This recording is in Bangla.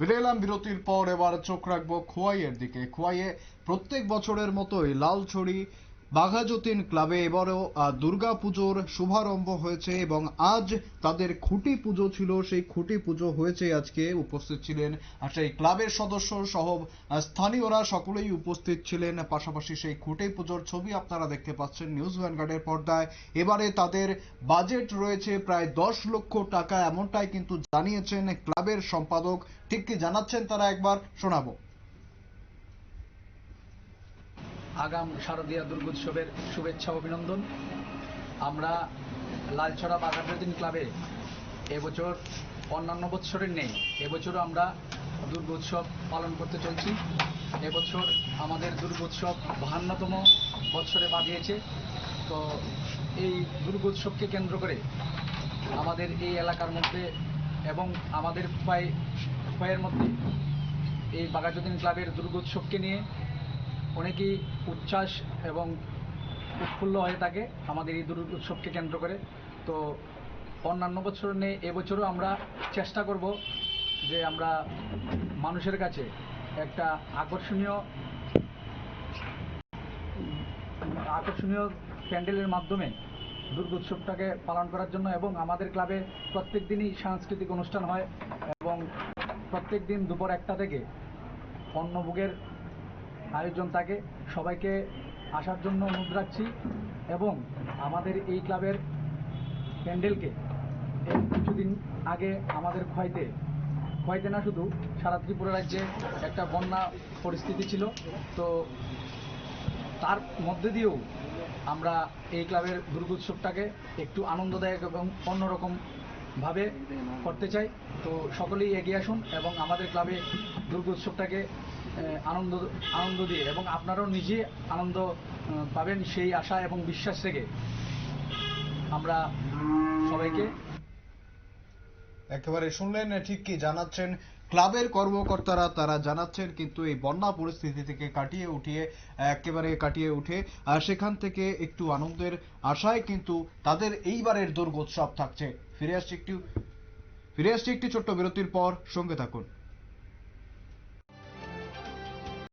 ফিরে এলাম বিরতির পর এবার চোখ রাখব খোয়াইয়ের দিকে। খোয়াইয়ে প্রত্যেক বছরের মতোই লালছড়ি বাঘাযতীন ক্লাবে এবারও আহ, দুর্গাপুজোর শুভারম্ভ হয়েছে এবং আজ তাদের খুঁটি পুজো ছিল। সেই খুঁটি পুজো হয়েছে আজকে। উপস্থিত ছিলেন সেই ক্লাবের সদস্য সহ স্থানীয়রা সকলেই উপস্থিত ছিলেন। পাশাপাশি সেই খুঁটি পুজোর ছবি আপনারা দেখতে পাচ্ছেন নিউজ ভ্যানগার্ডের পর্দায়। এবারে তাদের বাজেট রয়েছে প্রায় দশ লক্ষ টাকা এমনটাই কিন্তু জানিয়েছেন ক্লাবের সম্পাদক। ঠিক কি জানাচ্ছেন তারা একবার শোনাবো। আগাম শারদীয়া দুর্গোৎসবের শুভেচ্ছা অভিনন্দন। আমরা লালছড়া বাঘাট্রদিন ক্লাবে এবছর অন্যান্য বৎসরের নেই, এবছরও আমরা দুর্গোৎসব পালন করতে চলছি। এবছর আমাদের দুর্গোৎসব বাহান্নতম বৎসরে পা দিয়েছে তো এই দুর্গোৎসবকে কেন্দ্র করে আমাদের এই এলাকার মধ্যে এবং আমাদের উপায়, উপায়ের মধ্যে এই বাঘাযতীন ক্লাবের দুর্গোৎসবকে নিয়ে অনেকেই উচ্ছ্বাস এবং উৎফুল্ল হয়ে থাকে আমাদের এই দুর্গ উৎসবকে কেন্দ্র করে। তো অন্যান্য বছর নিয়ে এবছরও আমরা চেষ্টা করব যে আমরা মানুষের কাছে একটা আকর্ষণীয় আকর্ষণীয় প্যান্ডেলের মাধ্যমে দুর্গোৎসবটাকে পালন করার জন্য এবং আমাদের ক্লাবে প্রত্যেক দিনই সাংস্কৃতিক অনুষ্ঠান হয় এবং প্রত্যেক দিন দুপুর একটা থেকে অন্নভোগের আয়োজন থাকে সবাইকে আসার জন্য অনুরোধ রাখছি এবং আমাদের এই ক্লাবের প্যান্ডেলকে কিছুদিন আগে আমাদের ক্ষয়তে ক্ষয়তে না শুধু, সারা ত্রিপুরা রাজ্যে একটা বন্যা পরিস্থিতি ছিল। তো তার মধ্যে দিয়েও আমরা এই ক্লাবের দুর্গোৎসবটাকে একটু আনন্দদায়ক এবং অন্যরকম ভাবে করতে চাই। তো সকলেই এগিয়ে আসুন এবং আমাদের ক্লাবে দুর্গোৎসবটাকে আনন্দ আনন্দ দিয়ে এবং আপনারাও নিজে আনন্দ পাবেন সেই আশা এবং বিশ্বাস রেখে আমরা সবাইকে একেবারে শুনলেন ঠিক কি জানাচ্ছেন, ক্লাবের কর্মকর্তারা তারা জানাচ্ছেন, কিন্তু এই বন্যা পরিস্থিতি থেকে কাটিয়ে উঠিয়ে, একেবারে কাটিয়ে উঠে সেখান থেকে একটু আনন্দের আশায় কিন্তু তাদের এইবারের দুর্গোৎসব থাকছে। ফিরে আসছি একটু, ফিরে আসছি একটি ছোট্ট বিরতির পর, সঙ্গে থাকুন।